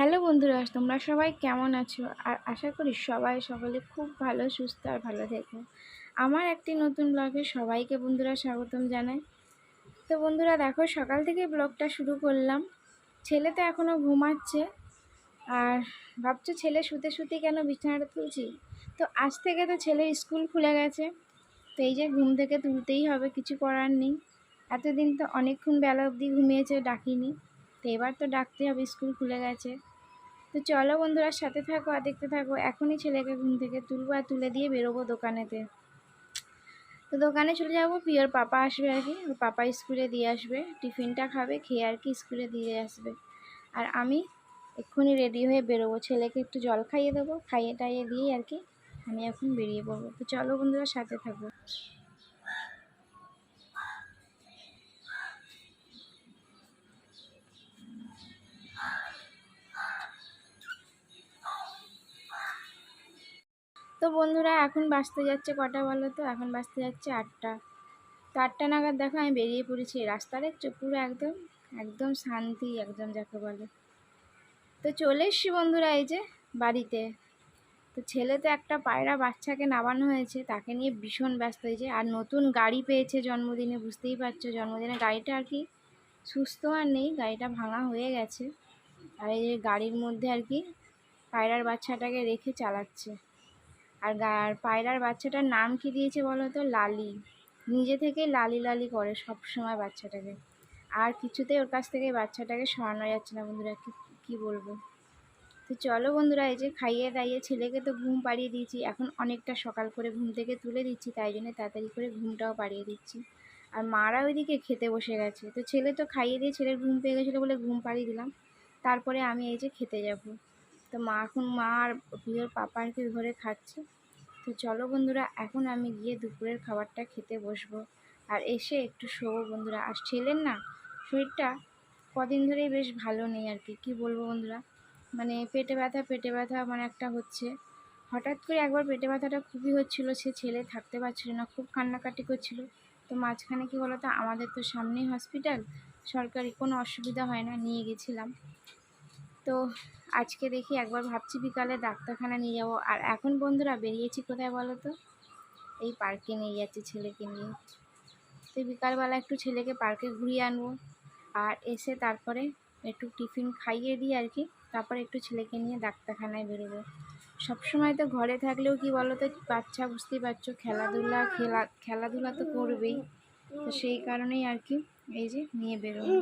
Hello বন্ধুরা, তোমরা সবাই কেমন আছো? আর আশা করি সবাই সকলে খুব ভালো, সুস্থ আর ভালো থেকো। আমার একটি নতুন ব্লগে সবাইকে বন্ধুরা স্বাগতম জানাই। তো বন্ধুরা, দেখো সকাল থেকে ব্লগটা শুরু করলাম। ছেলে তো এখনও ঘুমাচ্ছে আর ভাবছ ছেলে শুতে শুতে কেন বিছানাটা তুলছি? তো আজ থেকে তো ছেলে স্কুল খুলে গেছে। তো এই যে ঘুম থেকে তুলতেই হবে, কিছু করার নেই। এতদিন তো অনেকক্ষণ বেলা অবধি ঘুমিয়েছে, ডাকিনি। তো এবার তো ডাকতে হবে, স্কুল খুলে গেছে। তো চলো বন্ধুরা, সাথে থাকো আর দেখতে থাকো। এখনই ছেলেকে ঘুম থেকে তুলবো আর তুলে দিয়ে বেরোবো দোকানেতে। তো দোকানে চলে যাব পিওর পাপা আসবে আর কি। ওর পাপা স্কুলে দিয়ে আসবে, টিফিনটা খাবে, খেয়ে আর কি স্কুলে দিয়ে আসবে। আর আমি এক্ষুনি রেডি হয়ে বেরোবো। ছেলেকে একটু জল খাইয়ে দেবো, খাইয়ে টাইয়ে দিয়ে আর কি আমি এখন বেরিয়ে পড়ব। তো চলো বন্ধুরা, সাথে থাকব তো বন্ধুরা, এখন বাজতে যাচ্ছে কটা বলো তো? এখন বাজতে যাচ্ছে আটটা। তো আটটা নাগাদ দেখো আমি বেরিয়ে পড়েছি রাস্তা দেখছ পুরো একদম একদম শান্তি, একদম যাকে বলে। তো চলে এসছি বন্ধুরা এই যে বাড়িতে। তো ছেলে তো একটা পায়রা বাচ্চাকে নামানো হয়েছে, তাকে নিয়ে ভীষণ ব্যস্ত হয়েছে আর নতুন গাড়ি পেয়েছে জন্মদিনে, বুঝতেই পারছ। জন্মদিনে গাড়িটা আর কি সুস্থ আর নেই, গাড়িটা ভাঙা হয়ে গেছে। আর এই যে গাড়ির মধ্যে আর কি পায়রার বাচ্চাটাকে রেখে চালাচ্ছে। আর গা- আর পায়রার বাচ্চাটার নাম কি দিয়েছে বলো তো? লালি। নিজে থেকেই লালি লালি করে সব সময় বাচ্চাটাকে। আর কিছুতেই ওর কাছ থেকে বাচ্চাটাকে সরানো যাচ্ছে না বন্ধুরা, কি কি বলব? তো চলো বন্ধুরা, এই যে খাইয়ে দাইয়ে ছেলেকে তো ঘুম পাড়িয়ে দিয়েছি। এখন অনেকটা সকাল করে ঘুম থেকে তুলে দিচ্ছি, তাই জন্য তাড়াতাড়ি করে ঘুমটাও পাড়িয়ে দিচ্ছি। আর মারা ওইদিকে খেতে বসে গেছে। তো ছেলে তো খাইয়ে দিয়ে ছেলের ঘুম পেয়ে গেছিল বলে ঘুম পাড়িয়ে দিলাম। তারপরে আমি এই যে খেতে যাব। তো মা এখন মা আর প্রিয়র পাপা আর কি ঘরে খাচ্ছে। তো চলো বন্ধুরা, এখন আমি গিয়ে দুপুরের খাবারটা খেতে বসবো। আর এসে একটু শোবো বন্ধুরা। আর ছেলের না শরীরটা কদিন ধরেই বেশ ভালো নেই আর কি। কী বলব বন্ধুরা? মানে পেটে ব্যথা পেটে ব্যথা মানে একটা হচ্ছে। হঠাৎ করে একবার পেটে ব্যথাটা খুবই হচ্ছিল, সে ছেলে থাকতে পারছিল না, খুব কান্নাকাটি করছিল। তো মাঝখানে কি বলতো, আমাদের তো সামনেই হসপিটাল সরকারি কোনো অসুবিধা হয় না, নিয়ে গেছিলাম। তো আজকে দেখি একবার ভাবছি বিকালে ডাক্তারখানা নিয়ে যাব। আর এখন বন্ধুরা বেরিয়েছি কোথায় বলো তো? এই পার্কে নিয়ে যাচ্ছি ছেলেকে নিয়ে। তো বিকালবেলা একটু ছেলেকে পার্কে ঘুরিয়ে আনব। আর এসে তারপরে একটু টিফিন খাইয়ে দিই আর কি, তারপরে একটু ছেলেকে নিয়ে ডাক্তারখানায় বেরোবো। সবসময় তো ঘরে থাকলেও কি বলো তো, বাচ্চা বুঝতেই পারছ, খেলাধুলা খেলা, খেলাধুলা তো করবেই। তো সেই কারণেই আর কি এই যে নিয়ে বেরোবো।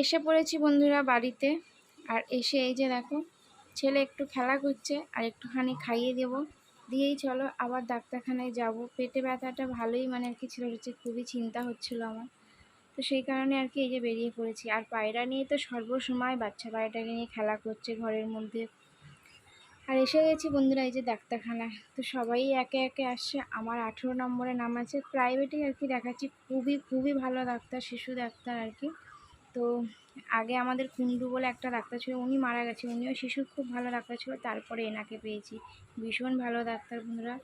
এসে পড়েছি বন্ধুরা বাড়িতে। আর এসে এই যে দেখো, ছেলে একটু খেলা করছে, আর একটুখানি খাইয়ে দেব। দিয়েই চলো, আবার ডাক্তারখানায় যাব। পেটে ব্যথাটা ভালোই মানে আর কি ছিল, হচ্ছে খুবই চিন্তা হচ্ছিল আমার। তো সেই কারণে আর কি এই যে বেরিয়ে পড়েছি। আর পায়রা নিয়ে তো সর্বসময় বাচ্চা পায়রাটাকে নিয়ে খেলা করছে ঘরের মধ্যে। আর এসে গেছি বন্ধুরা এই যে ডাক্তারখানা তো সবাই একে একে আসছে। আমার আঠেরো নম্বরে নাম আছে। প্রাইভেটেই আর কি দেখাচ্ছি। খুবই খুবই ভালো ডাক্তার, শিশু ডাক্তার আর কি। তো আগে আমাদের কুন্ডু বলে একটা ডাক্তার ছিল, উনি মারা গেছে। উনিও শিশুর খুব ভালো ডাক্তার ছিল, তারপরে এনাকে পেয়েছি। ভীষণ ভালো ডাক্তার বন্ধুরা।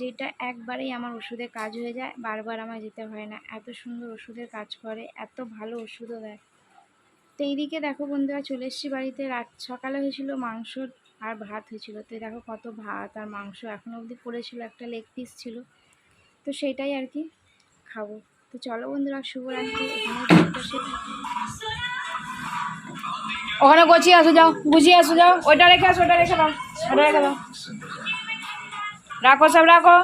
যেটা একবারেই আমার ওষুধে কাজ হয়ে যায়, বারবার আমার যেতে হয় না। এত সুন্দর ওষুধের কাজ করে, এত ভালো ওষুধও দেয়। তো এইদিকে দেখো বন্ধুরা, চলে এসেছি বাড়িতে। রাত সকালে হয়েছিল মাংস আর ভাত হয়েছিল। তো দেখো কত ভাত আর মাংস এখনও অবধি পড়েছিল, একটা লেগ পিস ছিল। তো সেটাই আর কি খাব। তো চলো বন্ধুরা, শুভরাত্রি। এখানে ভিডিওটা শেষ ওখানে গুছিয়ে আসো, যাও। বুঝিয়ে আসো, যাও। ওইটা রেখে আসো ওটা রেখে দাও। ওটা রেখে দাও। রাখো, সব রাখো।